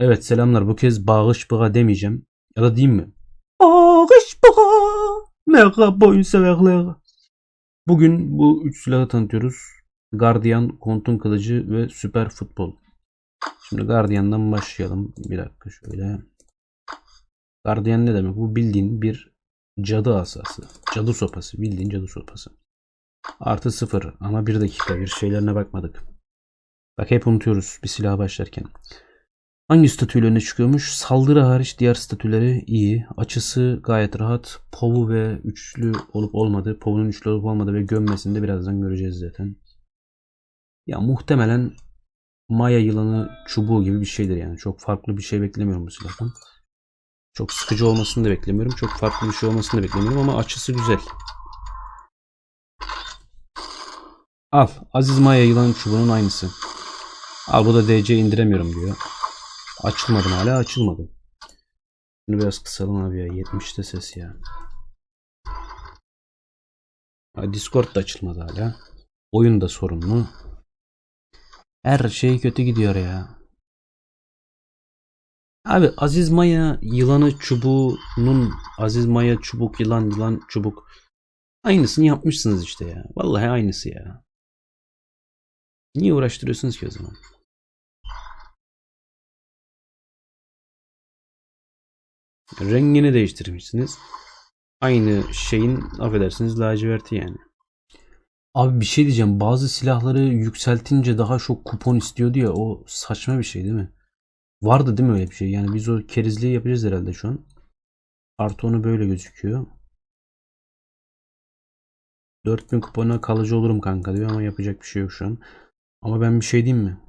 Evet selamlar. Bu kez bağış bığa demeyeceğim. Ya da diyeyim mi? Bağış bığa. Merhaba oyun severler. Bugün bu üç silahı tanıtıyoruz. Guardian, Kontun Kılıcı ve Süper Futbol. Şimdi Guardian'dan başlayalım. Bir dakika şöyle. Guardian ne demek? Bu bildiğin bir cadı asası. Cadı sopası. Bildiğin cadı sopası. Artı sıfır. Ama bir dakika bir şeylerine bakmadık. Bak hep unutuyoruz bir silaha başlarken. Hangi statüyle öne çıkıyormuş? Saldırı hariç diğer statüleri iyi. Açısı gayet rahat. Povu ve üçlü olup olmadığı, povunun üçlü olup olmadığı ve gömmesini de birazdan göreceğiz zaten. Ya muhtemelen Maya yılanı çubuğu gibi bir şeydir yani. Çok farklı bir şey beklemiyorum bu silahtan. Çok sıkıcı olmasını da beklemiyorum. Çok farklı bir şey olmasını da beklemiyorum ama açısı güzel. Al. Aziz Maya yılanı çubuğunun aynısı. Al bu da DC indiremiyorum diyor. Açılmadı mı hala? Açılmadı. Şunu biraz kısalım abi ya. 70'te ses ya. Ha, Discord da açılmadı hala. Oyun da sorunlu. Her şey kötü gidiyor ya. Abi Aziz Maya yılanı çubuğunun Aziz Maya çubuk yılan yılan çubuk aynısını yapmışsınız işte ya. Vallahi aynısı ya. Niye uğraştırıyorsunuz ki o zaman? Rengini değiştirmişsiniz. Aynı şeyin affedersiniz laciverti yani. Abi bir şey diyeceğim. Bazı silahları yükseltince daha çok kupon istiyordu ya. O saçma bir şey değil mi? Vardı değil mi öyle bir şey? Yani biz o kerizliği yapacağız herhalde şu an. Artı onu böyle gözüküyor. 4000 kupona kalıcı olurum kanka diyor ama yapacak bir şey yok şu an. Ama ben bir şey diyeyim mi?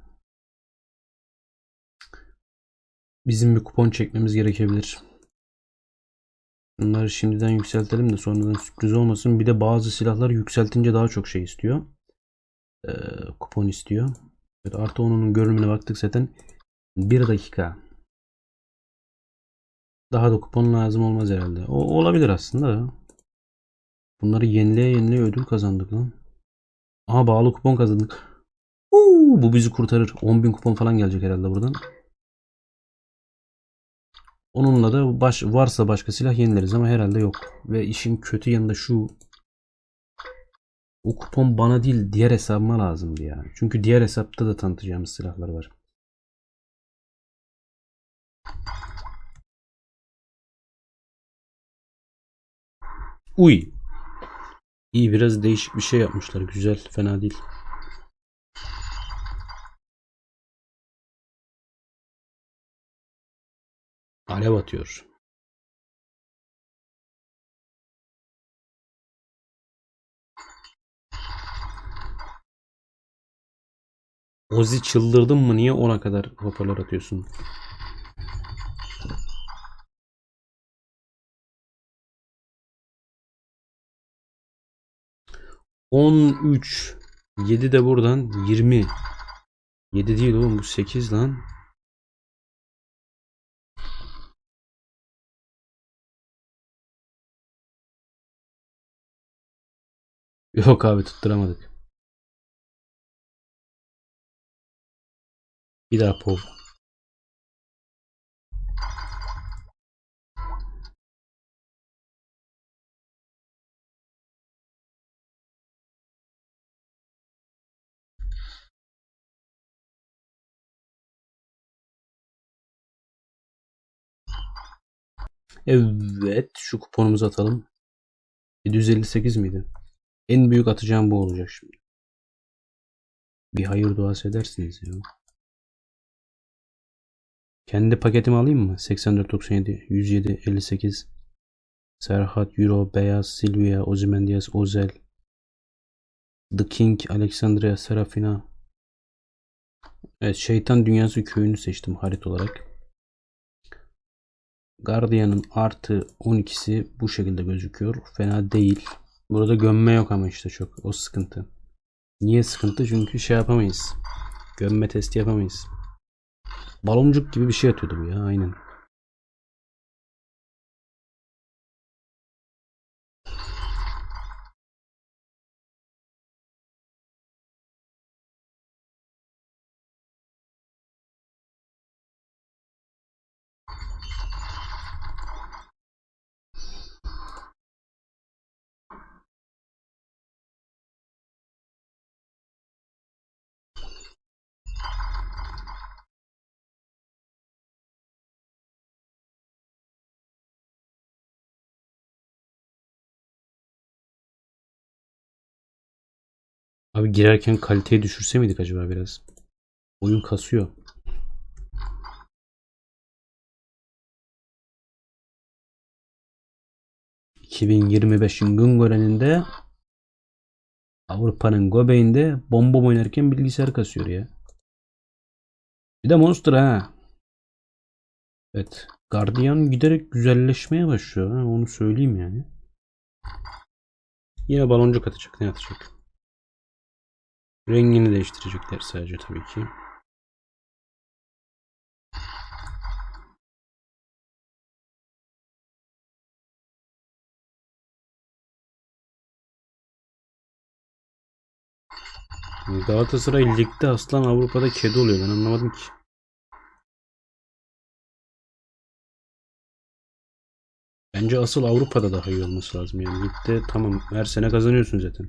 Bizim bir kupon çekmemiz gerekebilir. Bunları şimdiden yükseltelim de sonradan sürpriz olmasın. Bir de bazı silahlar yükseltince daha çok şey istiyor. Ee, kupon istiyor. Evet, artı onun görünümüne baktık zaten. Bir dakika. Daha da kupon lazım olmaz herhalde. O olabilir aslında. Bunları yenileye yenileye ödül kazandık lan. Aha bağlı kupon kazandık. Uuu, bu bizi kurtarır. 10.000 kupon falan gelecek herhalde buradan. Onunla da baş, varsa başka silah yenileriz ama herhalde yok. Ve işin kötü yanında şu o kupon bana değil diğer hesabıma lazımdı ya. Çünkü diğer hesapta da tanıtacağımız silahlar var. Uy. İyi biraz değişik bir şey yapmışlar. Güzel, fena değil. Alev atıyor. Ozi çıldırdın mı? Niye ona kadar hoparlör atıyorsun? On üç. Yedi de buradan. Yirmi. Yedi değil oğlum bu sekiz lan. Yok abi tutturamadık. Bir daha pov. Evet şu kuponumuzu atalım. 758 miydi? En büyük atacağım bu olacak şimdi. Bir hayır duası edersiniz ya. Kendi paketimi alayım mı? 84.97, 107, 58. Serhat, Euro, Beyaz, Silvia, Ozymandias, Ozel. The King, Alexandria, Serafina. Evet, Şeytan Dünyası köyünü seçtim harita olarak. Guardian'ın artı 12'si bu şekilde gözüküyor. Fena değil. Burada gömme yok ama işte çok. O sıkıntı. Niye sıkıntı? Çünkü şey yapamayız. Gömme testi yapamayız. Baloncuk gibi bir şey atıyordu bu ya aynen. Abi girerken kaliteyi düşürse miydik acaba biraz? Oyun kasıyor. ...2025'in Güngören'inde... ...Avrupa'nın göbeğinde... ...bomba oynarken bilgisayar kasıyor ya. Bir de Monster ha. Evet. Guardian giderek güzelleşmeye başlıyor. Ha, onu söyleyeyim yani. Yine baloncuk atacak. Ne atacak? Rengini değiştirecekler sadece tabii ki. Galatasaray ligde aslan Avrupa'da kedi oluyor. Ben anlamadım ki. Bence asıl Avrupa'da daha iyi olması lazım. Yani ligde tamam her sene kazanıyorsun zaten.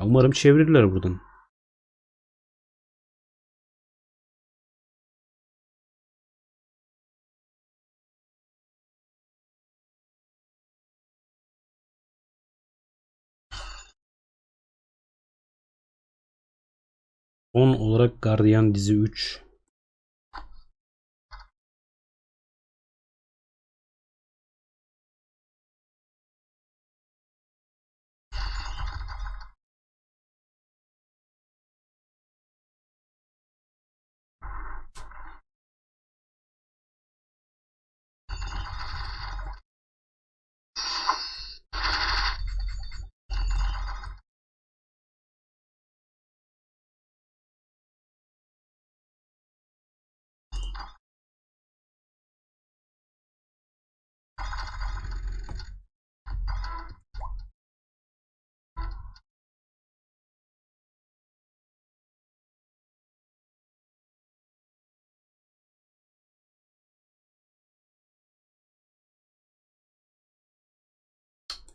Umarım çevirirler buradan. Son olarak Guardian dizi 3.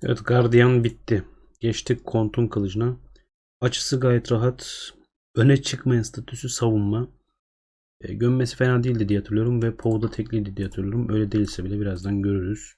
Evet Guardian bitti. Geçtik Kontun kılıcına. Açısı gayet rahat. Öne çıkmayan statüsü savunma. E, gömmesi fena değildi diye hatırlıyorum ve Pov'da tekliydi diye hatırlıyorum. Öyle değilse bile birazdan görürüz.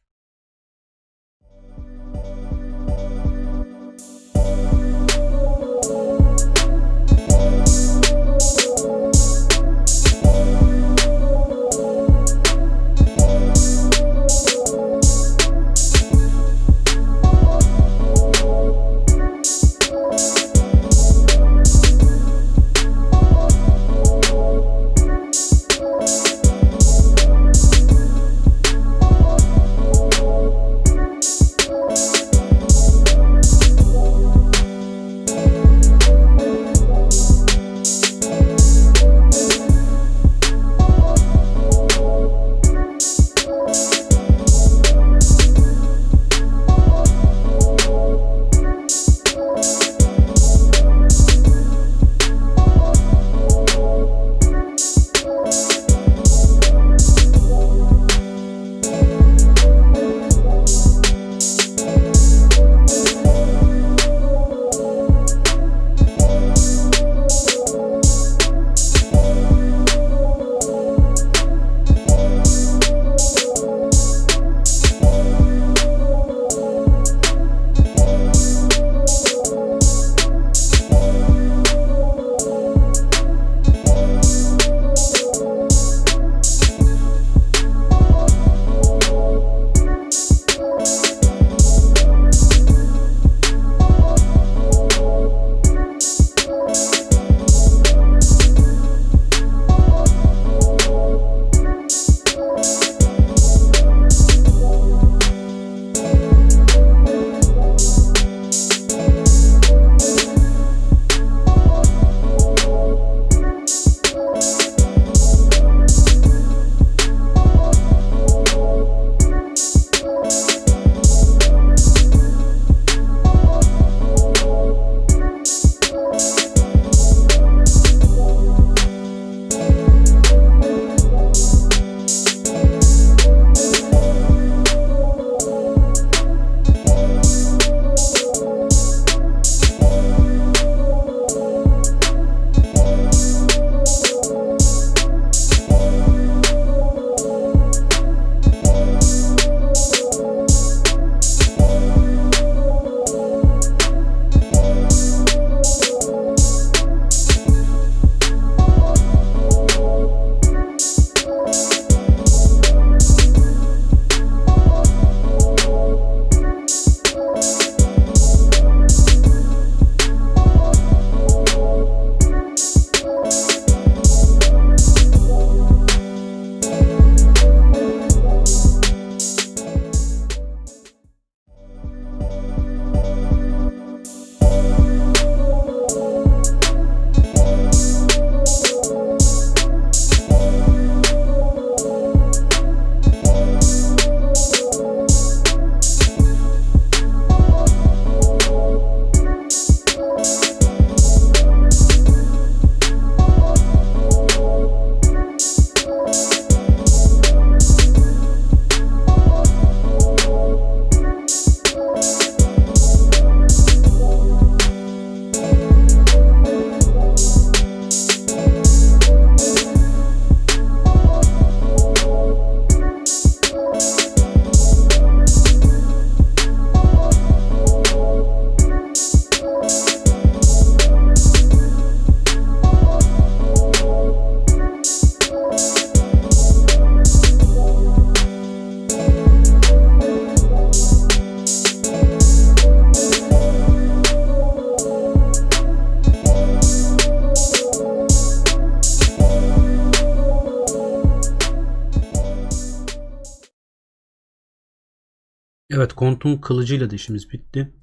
Evet kontun kılıcıyla da işimiz bitti.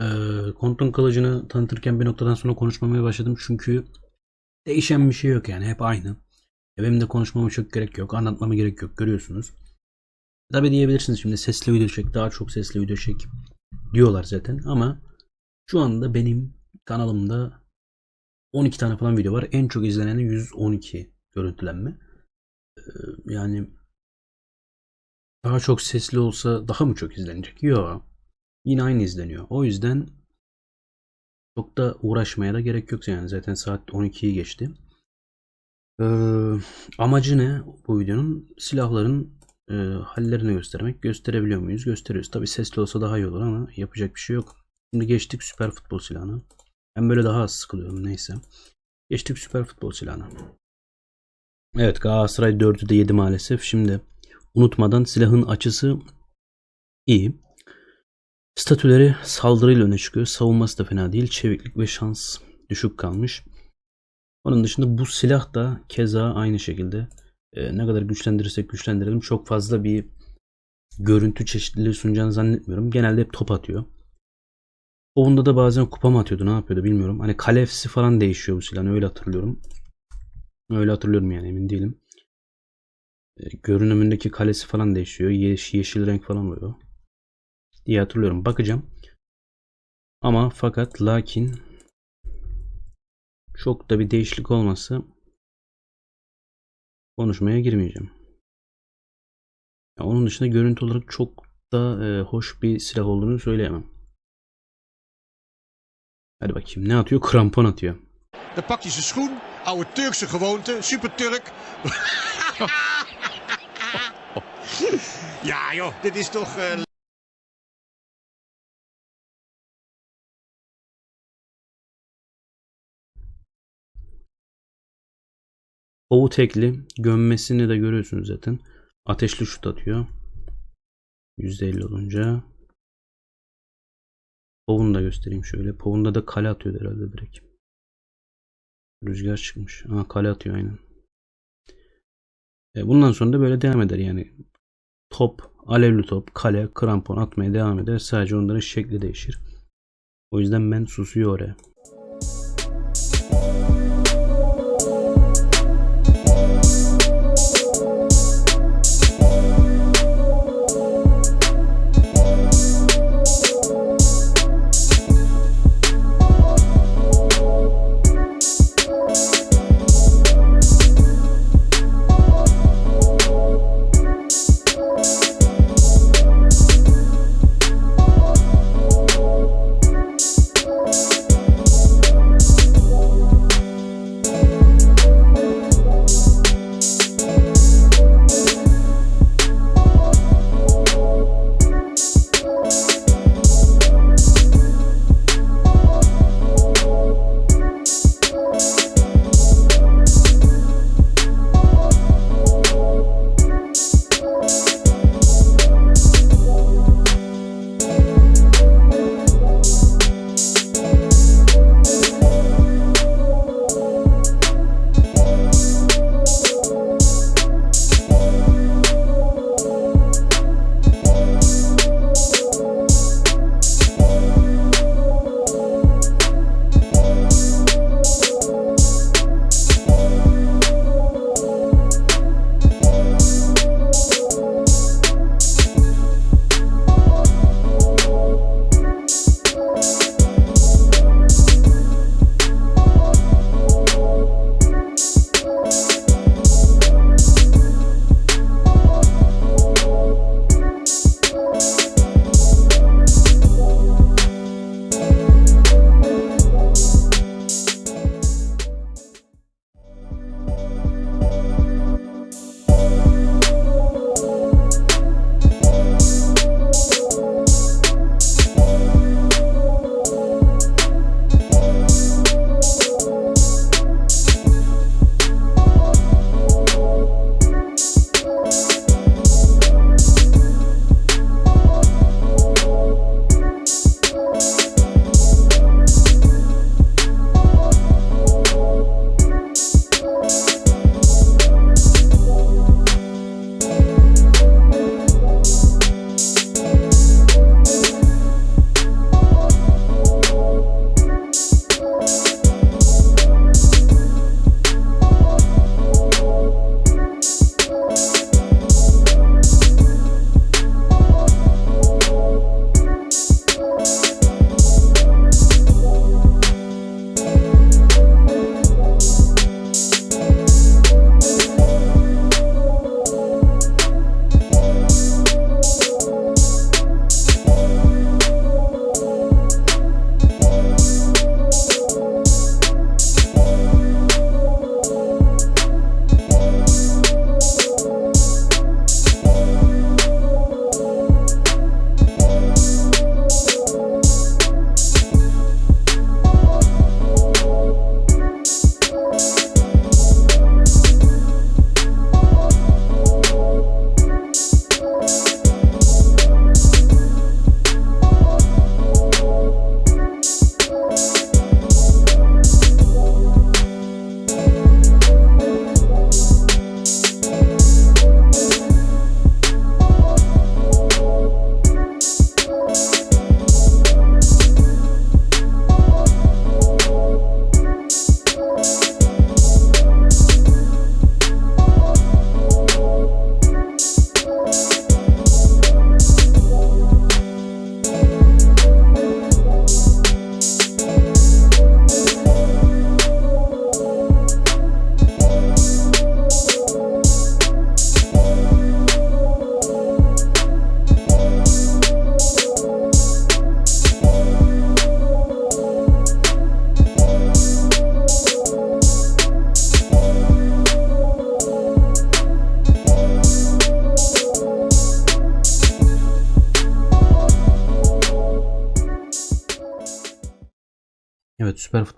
Ee, kontun kılıcını tanıtırken bir noktadan sonra konuşmamaya başladım. Çünkü değişen bir şey yok yani hep aynı. E, Benim de konuşmama çok gerek yok. Anlatmama gerek yok. Görüyorsunuz. Tabi diyebilirsiniz şimdi sesli video çek. Daha çok sesli video çek. Diyorlar zaten. Ama şu anda benim kanalımda 12 tane falan video var. En çok izleneni 112 görüntülenme. Ee, yani daha çok sesli olsa daha mı çok izlenecek? Yok. Yine aynı izleniyor. O yüzden çok da uğraşmaya da gerek yok yani. Zaten saat 12'yi geçti. Ee, amacı ne bu videonun? Silahların e, hallerini göstermek. Gösterebiliyor muyuz? Gösteriyoruz. Tabi sesli olsa daha iyi olur ama yapacak bir şey yok. Şimdi geçtik süper futbol silahına. Ben böyle daha az sıkılıyorum neyse. Geçtik süper futbol silahına. Evet Galatasaray 4'ü de yedi maalesef. Şimdi unutmadan silahın açısı iyi. Statüleri saldırıyla öne çıkıyor. Savunması da fena değil. Çeviklik ve şans düşük kalmış. Onun dışında bu silah da keza aynı şekilde e, ne kadar güçlendirirsek güçlendirelim çok fazla bir görüntü çeşitliliği sunacağını zannetmiyorum. Genelde hep top atıyor. Onda da bazen kupa mı atıyordu ne yapıyordu bilmiyorum. Hani kalefsi falan değişiyor bu silahın öyle hatırlıyorum. Öyle hatırlıyorum yani emin değilim. E, görünümündeki kalesi falan değişiyor. Yeş, yeşil renk falan oluyor. Diye hatırlıyorum. Bakacağım. Ama fakat lakin çok da bir değişiklik olması konuşmaya girmeyeceğim. Ya onun dışında görüntü olarak çok da e, hoş bir silah olduğunu söyleyemem. Hadi bakayım ne atıyor? Krampon atıyor. Dan pak je zijn schoen, oude Turkse gewoonte, super Turk. ja joh, dit is toch... eh, Ovu tekli. Gömmesini de görüyorsunuz zaten. Ateşli şut atıyor. %50 olunca. Povunu da göstereyim şöyle. Povunda da kale atıyor herhalde direkt. Rüzgar çıkmış. Aa kale atıyor aynen. E, bundan sonra da böyle devam eder yani. Top, alevli top, kale, krampon atmaya devam eder. Sadece onların şekli değişir. O yüzden ben susuyor oraya.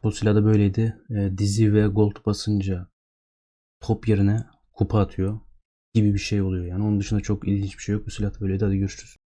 Evet süper futbol silahı da böyleydi. Ee, dizi ve gold basınca top yerine kupa atıyor gibi bir şey oluyor. Yani onun dışında çok ilginç bir şey yok. Da böyleydi. Hadi görüşürüz.